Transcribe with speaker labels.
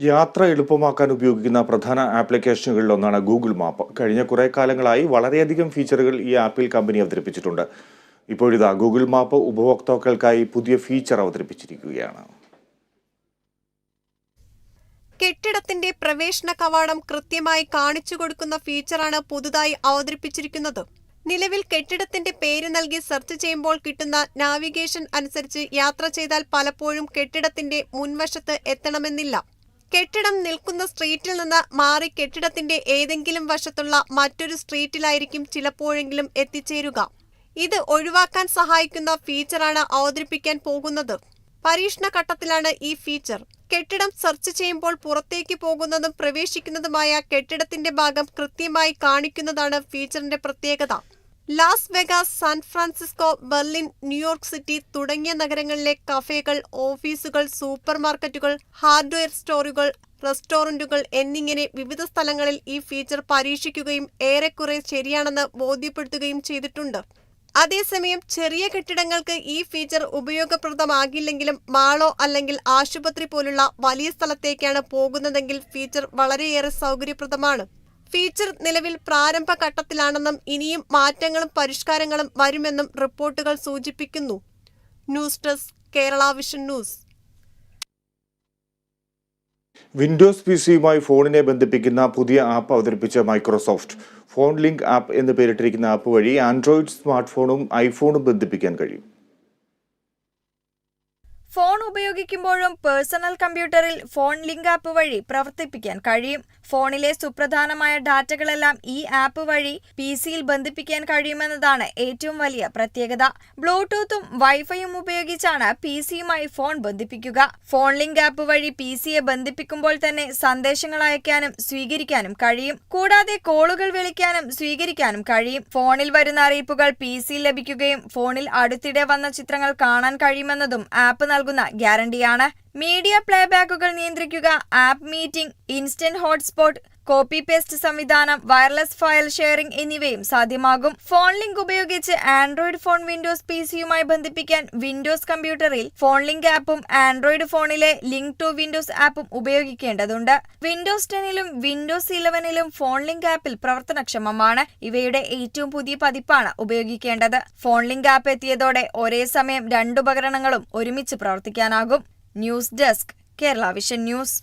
Speaker 1: യാത്ര എളുപ്പമാക്കാൻ ഉപയോഗിക്കുന്ന പ്രധാന ആപ്ലിക്കേഷനുകളിൽ ഒന്നാണ് ഗൂഗിൾ മാപ്പ്. കഴിഞ്ഞ കുറേ കാലങ്ങളായി വളരെയധികം ഫീച്ചറുകൾ ഈ ആപ്പിൽ കമ്പനി അവതരിപ്പിച്ചിട്ടുണ്ട്. ഇപ്പോഴിതാ ഗൂഗിൾ മാപ്പ് ഉപഭോക്താക്കൾക്കായി പുതിയ ഫീച്ചർ അവതരിപ്പിച്ചിരിക്കുകയാണ്.
Speaker 2: കെട്ടിടത്തിന്റെ പ്രവേശന കവാടം കൃത്യമായി കാണിച്ചു കൊടുക്കുന്ന ഫീച്ചറാണ് പുതുതായി അവതരിപ്പിച്ചിരിക്കുന്നത്. നിലവിൽ കെട്ടിടത്തിന്റെ പേര് നൽകി സെർച്ച് ചെയ്യുമ്പോൾ കിട്ടുന്ന നാവിഗേഷൻ അനുസരിച്ച് യാത്ര ചെയ്താൽ പലപ്പോഴും കെട്ടിടത്തിന്റെ മുൻവശത്ത് എത്തണമെന്നില്ല. കെട്ടിടം നിൽക്കുന്ന സ്ട്രീറ്റിൽ നിന്ന് മാറി കെട്ടിടത്തിന്റെ ഏതെങ്കിലും വശത്തുള്ള മറ്റൊരു സ്ട്രീറ്റിലായിരിക്കും ചിലപ്പോഴെങ്കിലും എത്തിച്ചേരുക. ഇത് ഒഴിവാക്കാൻ സഹായിക്കുന്ന ഫീച്ചറാണ് അവതരിപ്പിക്കാൻ പോകുന്നത്. പരീക്ഷണ ഘട്ടത്തിലാണ് ഈ ഫീച്ചർ. കെട്ടിടം സെർച്ച് ചെയ്യുമ്പോൾ പുറത്തേക്ക് പോകുന്നതും പ്രവേശിക്കുന്നതുമായ കെട്ടിടത്തിന്റെ ഭാഗം കൃത്യമായി കാണിക്കുന്നതാണ് ഫീച്ചറിന്റെ പ്രത്യേകത. Las Vegas San Francisco Berlin New York city തുടങ്ങിയ നഗരങ്ങളിലെ കഫേകൾ ഓഫീസുകൾ സൂപ്പർ മാർക്കറ്റുകൾ ഹാർഡ്വെയർ സ്റ്റോറുകൾ റെസ്റ്റോറന്റുകൾ എന്നിങ്ങനെ വിവിധ സ്ഥലങ്ങളിൽ ഈ ഫീച്ചർ പരീക്ഷിക്കുകയും ഏറെക്കുറെ ശരിയാണെന്ന് ബോധ്യപ്പെടുത്തുകയും ചെയ്തിട്ടുണ്ട്. അതേസമയം ചെറിയ കെട്ടിടങ്ങൾക്ക് ഈ ഫീച്ചർ ഉപയോഗപ്രദമാകില്ലെങ്കിലും മാളോ അല്ലെങ്കിൽ ആശുപത്രി പോലുള്ള വലിയ സ്ഥലത്തേക്കാണ് പോകുന്നതെങ്കിൽ ഫീച്ചർ വളരെയേറെ സൗകര്യപ്രദമാണ്. ഫീച്ചർ നിലവിൽ പ്രാരംഭ ഘട്ടത്തിലാണെന്നും ഇനിയും മാറ്റങ്ങളും പരിഷ്കാരങ്ങളും വരുമെന്നും റിപ്പോർട്ടുകൾ സൂചിപ്പിക്കുന്നു. News desk Kerala vision news.
Speaker 1: Windows P സിയുമായി ഫോണിനെ ബന്ധിപ്പിക്കുന്ന പുതിയ ആപ്പ് അവതരിപ്പിച്ച മൈക്രോസോഫ്റ്റ്. ഫോൺ ലിങ്ക് ആപ്പ് എന്ന് പേരിട്ടിരിക്കുന്ന ആപ്പ് വഴി ആൻഡ്രോയിഡ് സ്മാർട്ട് ഫോണും ഐഫോണും ബന്ധിപ്പിക്കാൻ കഴിയും.
Speaker 3: ഫോൺ ഉപയോഗിക്കുമ്പോഴും പേഴ്സണൽ കമ്പ്യൂട്ടറിൽ ഫോൺ ലിങ്ക് ആപ്പ് വഴി പ്രവർത്തിപ്പിക്കാൻ കഴിയും. ഫോണിലെ സുപ്രധാനമായ ഡാറ്റകളെല്ലാം ഈ ആപ്പ് വഴി പി സിയിൽ ബന്ധിപ്പിക്കാൻ കഴിയുമെന്നതാണ് ഏറ്റവും വലിയ പ്രത്യേകത. ബ്ലൂടൂത്തും വൈഫൈയും ഉപയോഗിച്ചാണ് പി സിയുമായി ഫോൺ ബന്ധിപ്പിക്കുക. ഫോൺ ലിങ്ക് ആപ്പ് വഴി പി സിയെ ബന്ധിപ്പിക്കുമ്പോൾ തന്നെ സന്ദേശങ്ങൾ അയക്കാനും സ്വീകരിക്കാനും കഴിയും. കൂടാതെ കോളുകൾ വിളിക്കാനും സ്വീകരിക്കാനും കഴിയും. ഫോണിൽ വരുന്ന അറിയിപ്പുകൾ പി സിയിൽ ലഭിക്കുകയും ഫോണിൽ അടുത്തിടെ വന്ന ചിത്രങ്ങൾ കാണാൻ കഴിയുമെന്നതും ആപ്പ് നൽകുന്ന ഗ്യാരണ്ടിയാണ്. മീഡിയ പ്ലേബാക്കുകൾ നിയന്ത്രിക്കുക. App meeting instant hotspot copy paste സംവിധാനം വയർലെസ് ഫയൽ ഷെയറിംഗ് എന്നിവയും സാധ്യമാകും. ഫോൺ ലിങ്ക് ഉപയോഗിച്ച് ആൻഡ്രോയിഡ് ഫോൺ വിൻഡോസ് പി സിയുമായി ബന്ധിപ്പിക്കാൻ വിൻഡോസ് കമ്പ്യൂട്ടറിൽ ഫോൺ ലിങ്ക് ആപ്പും ആൻഡ്രോയിഡ് ഫോണിലെ ലിങ്ക് ടു വിൻഡോസ് ആപ്പും ഉപയോഗിക്കേണ്ടതുണ്ട്. വിൻഡോസ് ടെനിലും വിൻഡോസ് ഇലവനിലും ഫോൺ ലിങ്ക് ആപ്പിൽ പ്രവർത്തനക്ഷമമാണ്. ഇവയുടെ ഏറ്റവും പുതിയ പതിപ്പാണ് ഉപയോഗിക്കേണ്ടത്. ഫോൺ ലിങ്ക് ആപ്പ് എത്തിയതോടെ ഒരേ സമയം രണ്ട് ഉപകരണങ്ങളും ഒരുമിച്ച് പ്രവർത്തിക്കാനാകും. News desk Kerala vision news.